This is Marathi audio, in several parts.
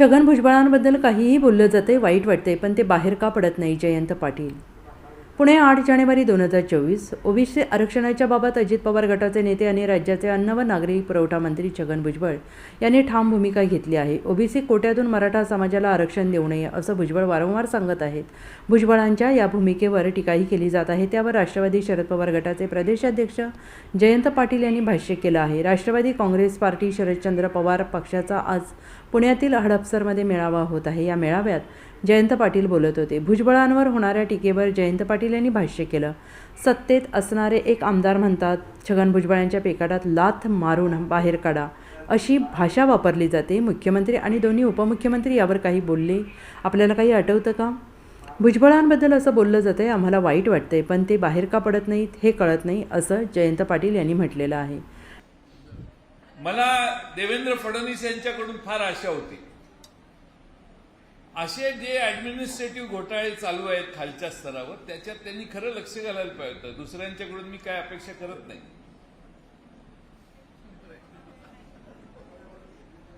छगन भुजबळांबद्दल काहीही बोललं जाते वाईट वाटते पण ते बाहेर का पडत नाही जयंत पाटील. पुणे आठ जानेवारी दोन हजार चोवीस ओबीसी आरक्षणाच्या बाबत अजित पवार गटाचे नेते आणि राज्याचे अन्न व नागरी पुरवठा मंत्री छगन भुजबळ यांनी ठाम भूमिका घेतली आहे. ओबीसी कोट्यातून मराठा समाजाला आरक्षण देऊ नये असं भुजबळ वारंवार सांगत आहेत. भुजबळांच्या या भूमिकेवर टीकाही केली जात आहे. त्यावर राष्ट्रवादी शरद पवार गटाचे प्रदेशाध्यक्ष जयंत पाटील यांनी भाष्य केलं आहे. राष्ट्रवादी काँग्रेस पार्टी शरदचंद्र पवार पक्षाचा आज पुण्यातील हडपसरमध्ये मेळावा होत आहे. या मेळाव्यात जयंत पाटील बोलत होते. भुजबळांवर होणाऱ्या टीकेवर जयंत पाटील यांनी भाष्य केलं. सत्तेत असणारे एक आमदार म्हणतात छगन भुजबळ यांच्या पेकाटात लाथ मारून बाहेर काढा. अशी भाषा वापरली जाते. मुख्यमंत्री आणि दोन्ही उपमुख्यमंत्री यावर काही बोलले? आपल्याला काही आठवतं का? भुजबळांबद्दल असं बोललं जातं आहे आम्हाला वाईट वाटतंय पण ते बाहेर का पडत नाहीत हे कळत नाही असं जयंत पाटील यांनी म्हटलेलं आहे. मला देवेंद्र फडणवीस यांच्याकडून फार आशा होती. असे जे ऍडमिनिस्ट्रेटिव्ह घोटाळे चालू आहेत खालच्या स्तरावर त्याच्यात त्यांनी खरं लक्ष घालायला पाहिजे. होतं दुसऱ्यांच्याकडून मी काय अपेक्षा करत नाही.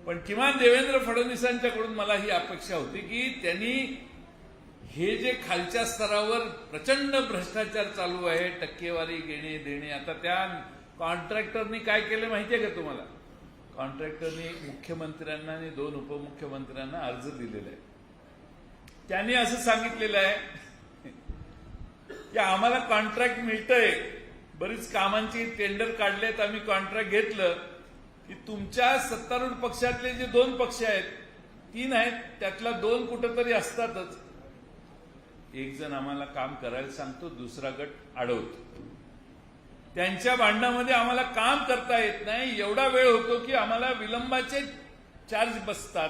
पण किमान देवेंद्र फडणवीसांच्याकडून मला ही अपेक्षा होती की त्यांनी हे जे खालच्या स्तरावर प्रचंड भ्रष्टाचार चालू आहे टक्केवारी घेणे देणे आता त्या कॉन्ट्रॅक्टरनी काय केलं माहितीये का तुम्हाला? कॉन्ट्रॅक्टरनी मुख्यमंत्र्यांना आणि दोन उपमुख्यमंत्र्यांना अर्ज दिलेला. आहे त्यांनी असं सांगितलेलं आहे की आम्हाला कॉन्ट्रॅक्ट मिळतंय. बरीच कामांची टेंडर काढलेत आम्ही कॉन्ट्रॅक्ट घेतलं की तुमच्या सत्तारूढ पक्षातले जे दोन पक्ष आहेत तीन आहेत त्यातला दोन कुठंतरी असतातच. एक जण आम्हाला काम करायला सांगतो दुसरा गट अडवतो. त्यांच्या भांडणामध्ये आम्हाला काम करता येत नाही. एवढा वेळ होतो की आम्हाला विलंबाचे चार्ज बसतात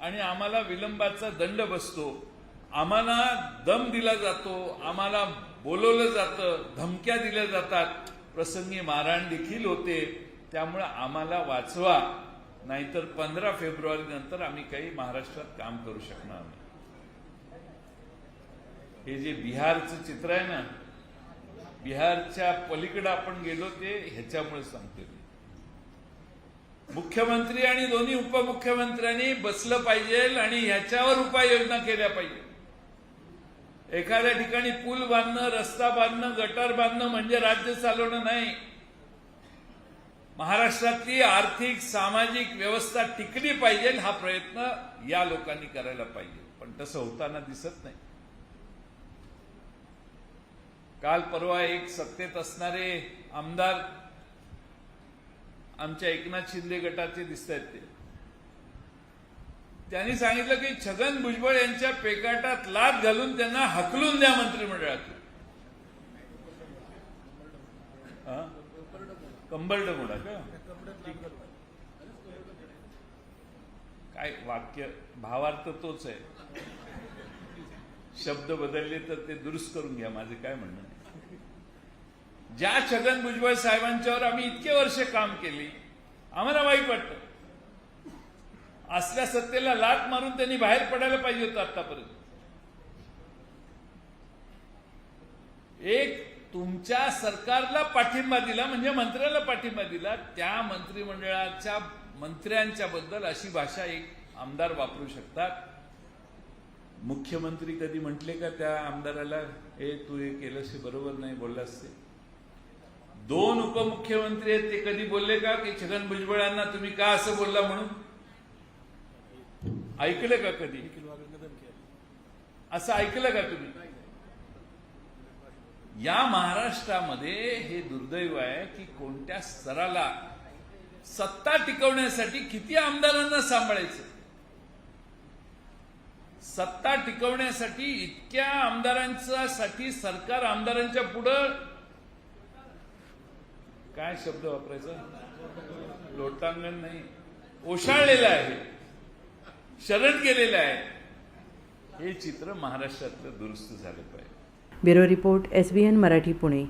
आणि आम्हाला विलंबाचा दंड बसतो. आम्हाला दम दिला जातो आम्हाला बोलवलं जातं धमक्या दिल्या जातात. प्रसंगी मारहाण देखील होते. त्यामुळे आम्हाला वाचवा. नाहीतर पंधरा फेब्रुवारी नंतर आम्ही काही महाराष्ट्रात काम करू शकणार नाही. हे जे बिहारचं चित्र आहे ना बिहारच्या पलीकडे आपण गेलो ते ह्याच्यामुळे सांगतो मी. मुख्यमंत्री आणि दोन्ही उपमुख्यमंत्र्यांनी बसलं पाहिजे आणि ह्याच्यावर उपाययोजना केल्या पाहिजे. एखाद्या ठिकाणी पूल बांधणं रस्ता बांधणं गटार बांधणं म्हणजे राज्य चालवणं नाही. महाराष्ट्रातली आर्थिक सामाजिक व्यवस्था टिकली पाहिजे हा प्रयत्न या लोकांनी करायला पाहिजे. पण तसं होताना दिसत नाही. काल परवा एक सत्तेत असणारे आमदार आमच्या एकनाथ शिंदे गटाचे दिसत आहेत ते. त्यांनी सांगितलं की छगन भुजबळ यांच्या पेकाटात लाद घालून त्यांना हकलून द्या मंत्रिमंडळातून. हा? मोडा का? काय वाक्य भावार्थ तोच आहे. शब्द बदलले तर ते दुरुस्त करून घ्या माझे काय म्हणणं आहे. ज्या छगन भुजबळ साहेबांच्यावर आम्ही इतके वर्ष काम केली आम्हाला वाईट वाटतं. असल्या सत्तेला लाट मारून त्यांनी बाहेर पडायला पाहिजे होतं आतापर्यंत एक तुमच्या सरकारला पाठिंबा दिला म्हणजे मंत्र्याला पाठिंबा दिला त्या मंत्रिमंडळाच्या मंत्र्यांच्या बद्दल अशी भाषा एक आमदार वापरू शकतात. मुख्यमंत्री कधी म्हटले का त्या आमदाराला हे तू हे केलंस हे बरोबर नाही बोललास ते. दोन उपमुख्यमंत्री आहेत ते कधी बोलले का की छगन भुजबळांना तुम्ही का असं बोलला म्हणून? ऐकलं का कधी? असं ऐकलं का तुम्ही? या महाराष्ट्रामध्ये हे दुर्दैव आहे की कोणत्या स्तराला सत्ता टिकवण्यासाठी किती आमदारांना सांभाळायचं? सत्ता टिकवण्यासाठी इतक्या आमदारांच्या साठी सरकार आमदारांच्या पुढं? काय शब्द वापरायचा? लोटांगण नाही. ओशाळलेलं आहे. शरण केलेलं आहे. हे चित्र महाराष्ट्रातलं दुरुस्त झालं पाहिजे. Bureau report S B N Marathi Pune.